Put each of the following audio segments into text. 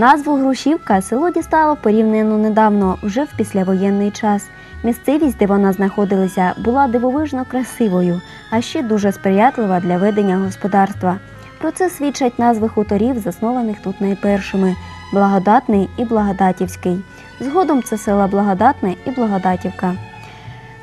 Назву Грушівка село дістало порівняно недавно, вже в післявоєнний час. Місцевість, де вона знаходилася, була дивовижно красивою, а ще дуже сприятлива для ведення господарства. Про це свідчать назви хуторів, заснованих тут найпершими Благодатний і Благодатівський. Згодом це села Благодатне і Благодатівка.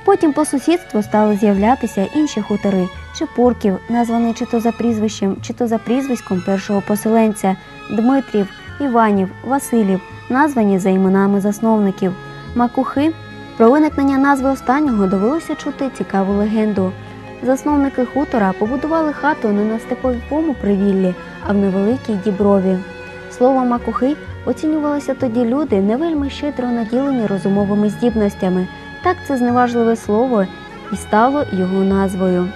Потім по сусідству стали з'являтися інші хутори Чепурків, названий чи то за прізвищем, чи то за прізвиськом першого поселенця, Дмитрів, Іванів, Василів, названі за іменами засновників, Макухи. Про виникнення назви останнього довелося чути цікаву легенду. Засновники хутора побудували хату не на степовому привіллі, а в невеликій діброві. Слово макухи оцінювалися тоді люди, не вельми щедро наділені розумовими здібностями. Так це зневажливе слово і стало його назвою.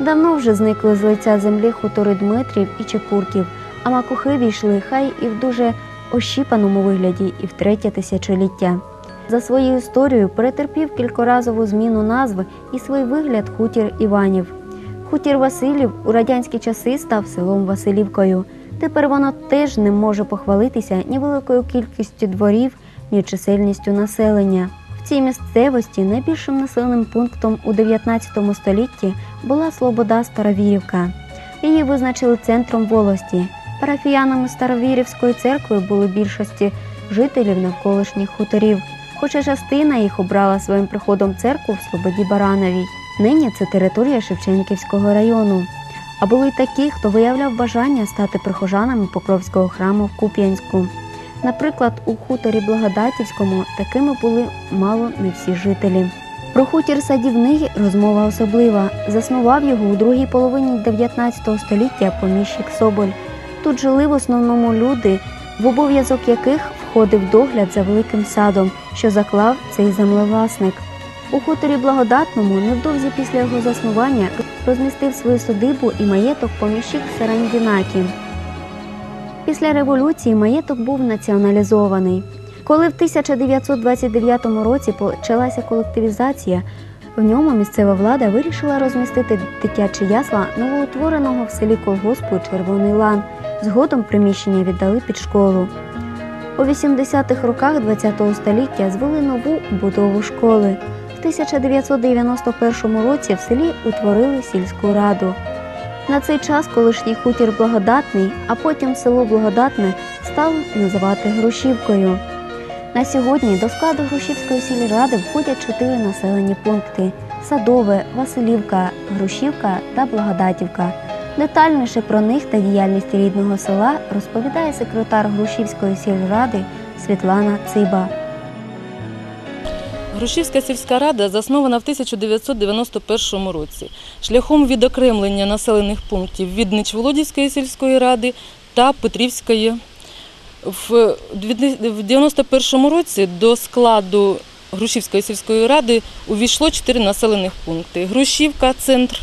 Давно вже зникли з лиця землі хутори Дмитрів і Чепурків, а макухи війшли хай і в дуже ощіпаному вигляді, і в третє тисячоліття. За свою історію перетерпів кількоразову зміну назви і свій вигляд хутір Іванів. Хутір Василів у радянські часи став селом Василівкою. Тепер воно теж не може похвалитися ні великою кількістю дворів, ні чисельністю населення. В цій місцевості найбільшим населеним пунктом у 19 столітті була Слобода Старовірівка. Її визначили центром волості. Парафіянами Старовірівської церкви були більшості жителів навколишніх хуторів, хоча частина їх обрала своїм приходом церкву в Слободі Барановій. Нині це територія Шевченківського району. А були й такі, хто виявляв бажання стати прихожанами Покровського храму в Куп'янську. Наприклад, у хуторі Благодатівському такими були мало не всі жителі. Про хутір садівний розмова особлива. Заснував його у другій половині 19 століття поміщик Соболь. Тут жили в основному люди, в обов'язок яких входив догляд за великим садом, що заклав цей землевласник. У хуторі Благодатному невдовзі після його заснування розмістив свою садибу і маєток поміщик Сарандінакі. Після революції маєток був націоналізований. Коли в 1929 році почалася колективізація, в ньому місцева влада вирішила розмістити дитячі ясла новоутвореного в селі колгоспу Червоний лан. Згодом приміщення віддали під школу. У 80-х роках ХХ століття звели нову будову школи. В 1991 році в селі утворили сільську раду. На цей час колишній хутір Благодатний, а потім село Благодатне стали називати Грушівкою. На сьогодні до складу Грушівської сільради входять чотири населені пункти: Садове, Василівка, Грушівка та Благодатівка. Детальніше про них та діяльність рідного села розповідає секретар Грушівської сільради Світлана Циба. Грушівська сільська рада заснована в 1991 році шляхом відокремлення населених пунктів від Ничволодівської сільської ради та Петрівської. В 1991 році до складу Грушівської сільської ради увійшло чотири населених пункти: Грушівка, центр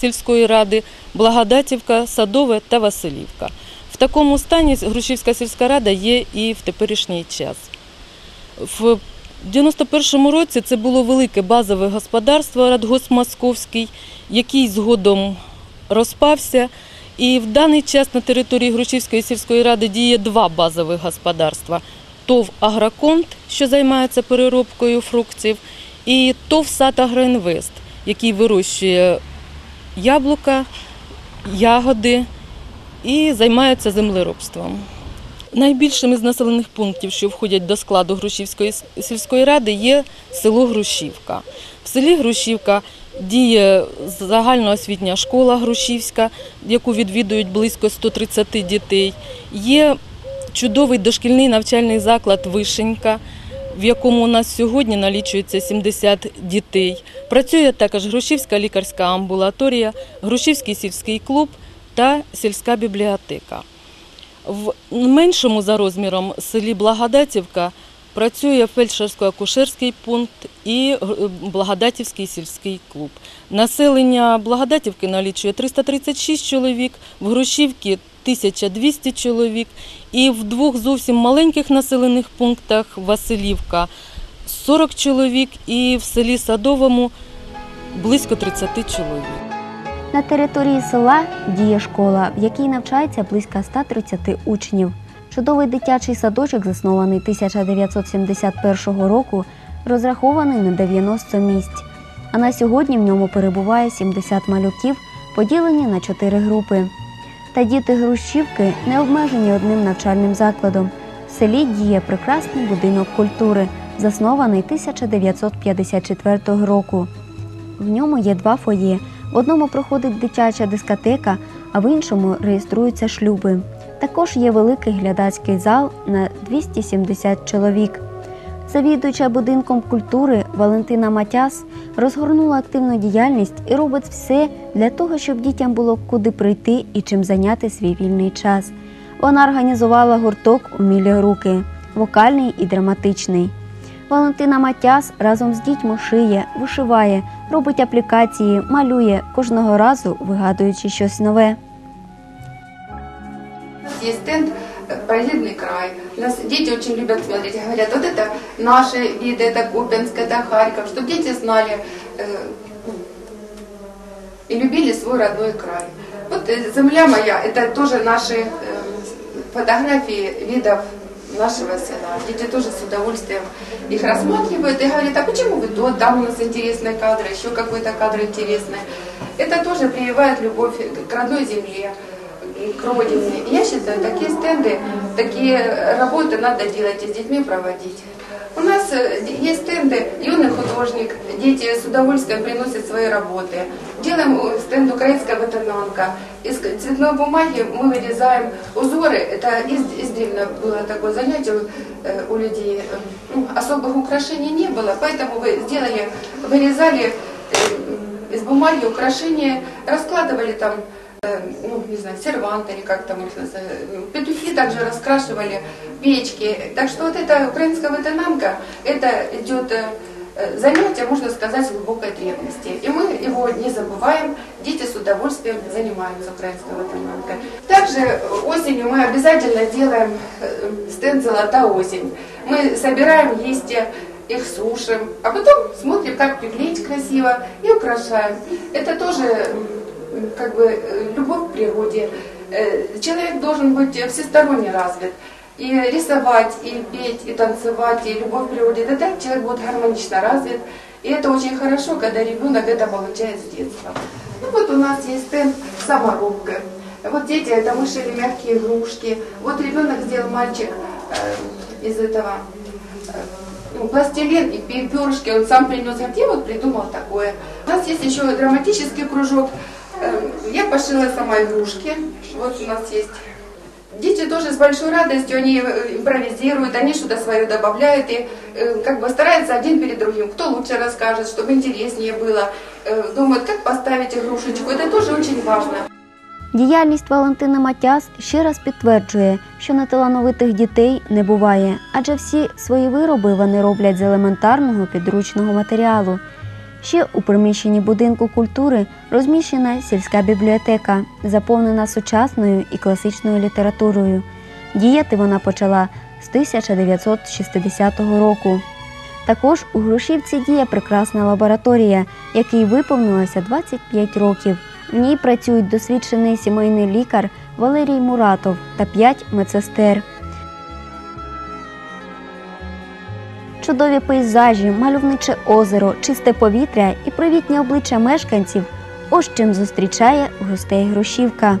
сільської ради, Благодатівка, Садове та Василівка. В такому стані Грушівська сільська рада є і в теперішній час. В у 91-му році це було велике базове господарство Радгосп Московський, який згодом розпався. І в даний час на території Грушівської сільської ради діє два базових господарства: ТОВ Агроконт, що займається переробкою фруктів, і ТОВ «Сад Агроінвест», який вирощує яблука, ягоди і займається землеробством. Найбільшим із населених пунктів, що входять до складу Грушівської сільської ради, є село Грушівка. В селі Грушівка діє загальноосвітня школа Грушівська, яку відвідують близько 130 дітей. Є чудовий дошкільний навчальний заклад Вишенька, в якому у нас сьогодні налічується 70 дітей. Працює також Грушівська лікарська амбулаторія, Грушівський сільський клуб та сільська бібліотека. В меншому за розміром селі Благодатівка працює фельдшерсько-акушерський пункт і Благодатівський сільський клуб. Населення Благодатівки налічує 336 чоловік, в Грушівці 1200 чоловік, і в двох зовсім маленьких населених пунктах Василівка 40 чоловік, і в селі Садовому близько 30 чоловік. На території села діє школа, в якій навчається близько 130 учнів. Чудовий дитячий садочок, заснований 1971 року, розрахований на 90 місць. А на сьогодні в ньому перебуває 70 малюків, поділені на 4 групи. Та діти Грущівки не обмежені одним навчальним закладом. В селі діє прекрасний будинок культури, заснований 1954 року. В ньому є два фоє. В одному проходить дитяча дискотека, а в іншому реєструються шлюби. Також є великий глядацький зал на 270 чоловік. Завідуюча будинком культури Валентина Матяс розгорнула активну діяльність і робить все для того, щоб дітям було куди прийти і чим зайняти свій вільний час. Вона організувала гурток «Умілі руки, вокальний і драматичний. Валентина Матяс разом з дітьми шиє, вишиває, робить аплікації, малює, кожного разу вигадуючи щось нове. Есть стенд «Проезжий край». У нас дети очень любят смотреть, говорят, вот это наши виды, это Купенск, это Харьков, чтобы дети знали э, и любили свой родной край. Вот э, земля моя, это тоже наши э, фотографии видов нашего села. Дети тоже с удовольствием их рассматривают и говорят, а почему вы тут, там у нас интересные кадры, еще какой-то кадр интересный. Это тоже прививает любовь к родной земле, к родине. Я считаю, такие стенды, такие работы надо делать и с детьми проводить. У нас э, есть стенды «Юный художник», дети с удовольствием приносят свои работы. Делаем э, стенд «Украинская ветеринанка». Из цветной бумаги мы вырезаем узоры. Это из, издревно было такое занятие э, у людей. Ну, особых украшений не было, поэтому вы сделали, вырезали из бумаги украшения, раскладывали там ну, не знаю, сервант или как там их называют. Петухи также раскрашивали печки. Так что вот эта украинская ветенанка, это идет э, э, занятие, можно сказать, глубокой древности. И мы его не забываем, дети с удовольствием занимаются украинской ветенанкой. Также осенью мы обязательно делаем э, стенд «Золота осень». Мы собираем листья, их сушим, а потом смотрим, как приклеить красиво и украшаем. Это тоже как бы э, любовь к природе. Э, Человек должен быть всесторонне развит. И рисовать, и петь, и танцевать, и любовь к природе. Тогда человек будет гармонично развит. И это очень хорошо, когда ребенок это получает с детства. Ну вот у нас есть стенд «Саморубка». Вот дети это вышили мягкие игрушки. Вот ребенок сделал мальчик э, из этого ну, пластилин и пе- перышки он сам принес, говорит, я вот придумал такое. У нас есть еще драматический кружок. Эм, Я пошила сама игрушки. Вот у нас есть. Дети тоже с большой радостью, они э, импровизируют, они что-то свое добавляют и э, как бы стараются один перед другим. Кто лучше расскажет, чтобы интереснее было. Э, Думают, как поставить игрушечку. Это тоже очень важно. Діяльність Валентини Матяс ще раз підтверджує, що неталановитих дітей не буває, адже всі свої вироби вони роблять з елементарного підручного матеріалу. Ще у приміщенні будинку культури розміщена сільська бібліотека, заповнена сучасною і класичною літературою. Діяти вона почала з 1960 року. Також у Грушівці діє прекрасна лабораторія, якій виповнилося 25 років. В ній працюють досвідчений сімейний лікар Валерій Муратов та 5 медсестер. Чудові пейзажі, мальовниче озеро, чисте повітря і привітні обличчя мешканців ось чим зустрічає гостей Грушівка.